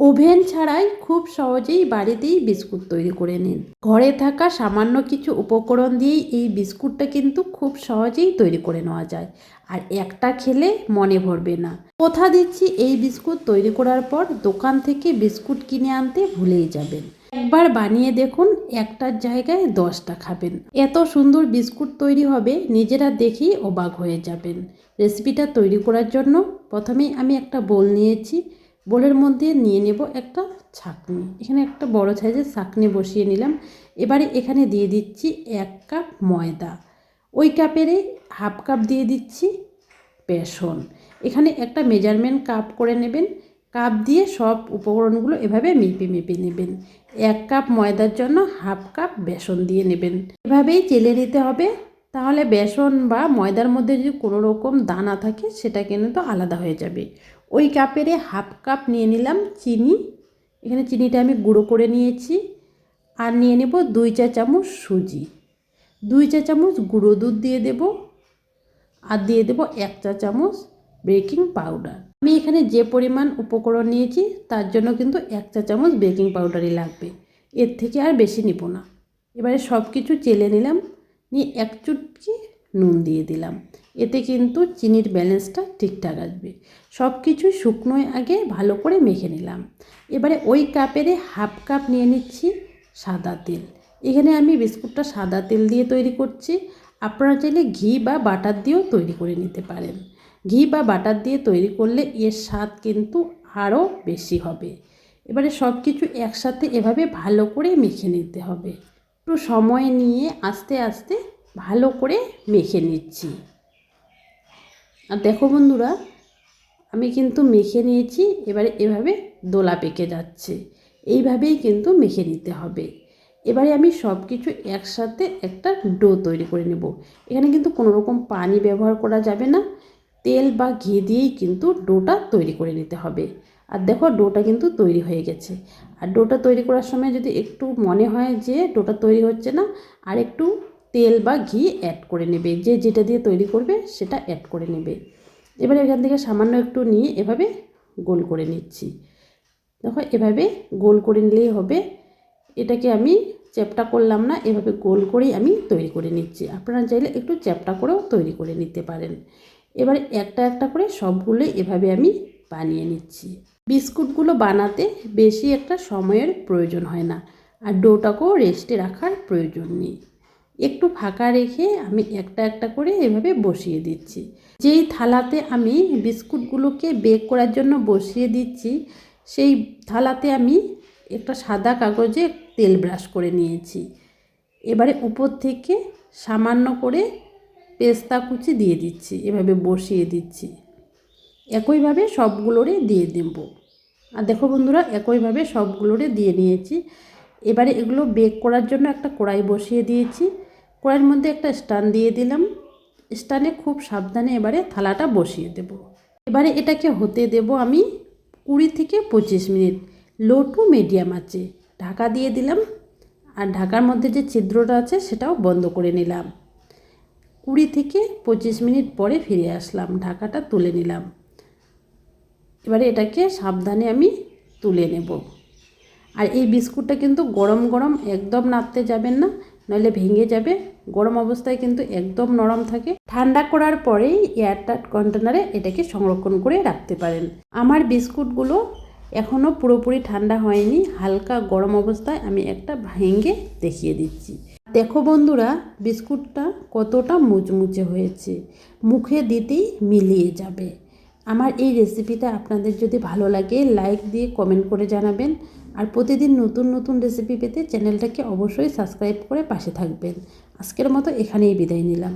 Oven ছাড়াই খুব সহজেই বাড়িতেই বিস্কুট তৈরি করে নিন। ঘরে থাকা সামান্য কিছু উপকরণ দিয়েই এই বিস্কুটটা কিন্তু খুব সহজেই তৈরি করে নেওয়া যায়। আর একটা খেলে মনে ভরবে না। কথা দিচ্ছি, এই বিস্কুট তৈরি করার পর দোকান থেকে বিস্কুট কিনে আনতে ভুলেই যাবেন। একবার বানিয়ে দেখুন, একটার জায়গায় দশটা খাবেন। এত সুন্দর বিস্কুট তৈরি হবে, নিজেরা দেখেই অবাক হয়ে যাবেন। রেসিপিটা তৈরি করার জন্য প্রথমেই আমি একটা বোল নিয়েছি। বোলের মধ্যে নিয়ে নেব একটা ছাকনি। এখানে একটা বড় সাইজের ছাকনি বসিয়ে নিলাম। এবারে এখানে দিয়ে দিচ্ছি এক কাপ ময়দা। ওই কাপেরে হাফ কাপ দিয়ে দিচ্ছি বেসন। এখানে একটা মেজারমেন্ট কাপ করে নেবেন। কাপ দিয়ে সব উপকরণগুলো এভাবে মেপে মেপে নেবেন। এক কাপ ময়দার জন্য হাফ কাপ বেসন দিয়ে নেবেন। এভাবেই চেলে নিতে হবে। তাহলে বেসন বা ময়দার মধ্যে যদি কোনো রকম দানা থাকে, সেটা কিন্তু আলাদা হয়ে যাবে। ওই কাপেরে হাফ কাপ নিয়ে নিলাম চিনি। এখানে চিনিটা আমি গুঁড়ো করে নিয়েছি আর নিয়ে নেব দুই চা চামচ সুজি। দুই চা চামচ গুঁড়ো দুধ দিয়ে দেব আর দিয়ে দেব এক চা চামচ বেকিং পাউডার। আমি এখানে যে পরিমাণ উপকরণ নিয়েছি তার জন্য কিন্তু এক চা চামচ বেকিং পাউডারই লাগবে। এর থেকে আর বেশি নিব না। এবারে সব কিছু চেলে নিলাম, নিয়ে এক চুটকি নুন দিয়ে দিলাম। এতে কিন্তু চিনির ব্যালেন্সটা ঠিকঠাক আসবে। সব কিছু শুকনোয় আগে ভালো করে মেখে নিলাম। এবারে ওই কাপেরে হাফ কাপ নিয়ে নিচ্ছি সাদা তেল। এখানে আমি বিস্কুটটা সাদা তেল দিয়ে তৈরি করছি। আপনারা চাইলে ঘি বা বাটার দিয়েও তৈরি করে নিতে পারেন। ঘি বা বাটার দিয়ে তৈরি করলে এর স্বাদ কিন্তু আরও বেশি হবে। এবারে সব কিছু একসাথে এভাবে ভালো করে মেখে নিতে হবে। একটু সময় নিয়ে আস্তে আস্তে ভালো করে মেখে নিচ্ছি। আর দেখো বন্ধুরা, আমি কিন্তু মেখে নিয়েছি, এবারে এভাবে দোলা পেকে যাচ্ছে। এইভাবেই কিন্তু মেখে নিতে হবে। এবারে আমি সব কিছু একসাথে একটা ডো তৈরি করে নেব। এখানে কিন্তু কোনো রকম পানি ব্যবহার করা যাবে না। তেল বা ঘি দিয়েই কিন্তু ডোটা তৈরি করে নিতে হবে। আর দেখো, ডোটা কিন্তু তৈরি হয়ে গেছে। আর ডোটা তৈরি করার সময় যদি একটু মনে হয় যে ডোটা তৈরি হচ্ছে না, আর একটু তেল বা ঘি অ্যাড করে নেবে। যে যেটা দিয়ে তৈরি করবে সেটা অ্যাড করে নেবে। এবারে এখান থেকে সামান্য একটু নিয়ে এভাবে গোল করে নিচ্ছি। দেখো, এভাবে গোল করে নিলেই হবে। এটাকে আমি চ্যাপটা করলাম না, এভাবে গোল করেই আমি তৈরি করে নিচ্ছি। আপনারা চাইলে একটু চ্যাপটা করেও তৈরি করে নিতে পারেন। এবারে একটা একটা করে সবগুলো এভাবে আমি বানিয়ে নিচ্ছি। বিস্কুটগুলো বানাতে বেশি একটা সময়ের প্রয়োজন হয় না। আর ডোটাকেও রেস্টে রাখার প্রয়োজন নেই। একটু ফাঁকা রেখে আমি একটা একটা করে এভাবে বসিয়ে দিচ্ছি। যেই থালাতে আমি বিস্কুটগুলোকে বেক করার জন্য বসিয়ে দিচ্ছি, সেই থালাতে আমি একটা সাদা কাগজে তেল ব্রাশ করে নিয়েছি। এবারে উপর থেকে সামান্য করে পেস্তা কুচি দিয়ে দিচ্ছি, এভাবে বসিয়ে দিচ্ছি। একইভাবে সবগুলোরে দিয়ে দেব। আর দেখো বন্ধুরা, একইভাবে সবগুলোরে দিয়ে নিয়েছি। এবারে এগুলো বেক করার জন্য একটা কড়াই বসিয়ে দিয়েছি। কড়াইয়ের মধ্যে একটা স্ট্যান্ড দিয়ে দিলাম। স্ট্যান্ডে খুব সাবধানে এবারে থালাটা বসিয়ে দেব। এবারে এটাকে হতে দেব আমি কুড়ি থেকে পঁচিশ মিনিট, লো টু মিডিয়াম আছে ঢাকা দিয়ে দিলাম আর ঢাকার মধ্যে যে ছিদ্রটা আছে সেটাও বন্ধ করে নিলাম। কুড়ি থেকে পঁচিশ মিনিট পরে ফিরে আসলাম, ঢাকাটা তুলে নিলাম। এবারে এটাকে সাবধানে আমি তুলে নেব। আর এই বিস্কুটটা কিন্তু গরম গরম একদম নাড়তে যাবেন না নইলে ভেঙে যাবে। গরম অবস্থায় কিন্তু একদম নরম থাকে। ঠান্ডা করার পরেই এয়ারটাইট কন্টেনারে এটাকে সংরক্ষণ করে রাখতে পারেন। আমার বিস্কুটগুলো এখনও পুরোপুরি ঠান্ডা হয়নি। হালকা গরম অবস্থায় আমি একটা ভেঙে দেখিয়ে দিচ্ছি। দেখো বন্ধুরা, বিস্কুটটা কতটা মুচমুচে হয়েছে। মুখে দিতেই মিলিয়ে যাবে। আমার এই রেসিপিটা আপনাদের যদি ভালো লাগে লাইক দিয়ে কমেন্ট করে জানাবেন। আর প্রতিদিন নতুন নতুন রেসিপি পেতে চ্যানেলটাকে অবশ্যই সাবস্ক্রাইব করে পাশে থাকবেন। আজকের মতো এখানেই বিদায় নিলাম।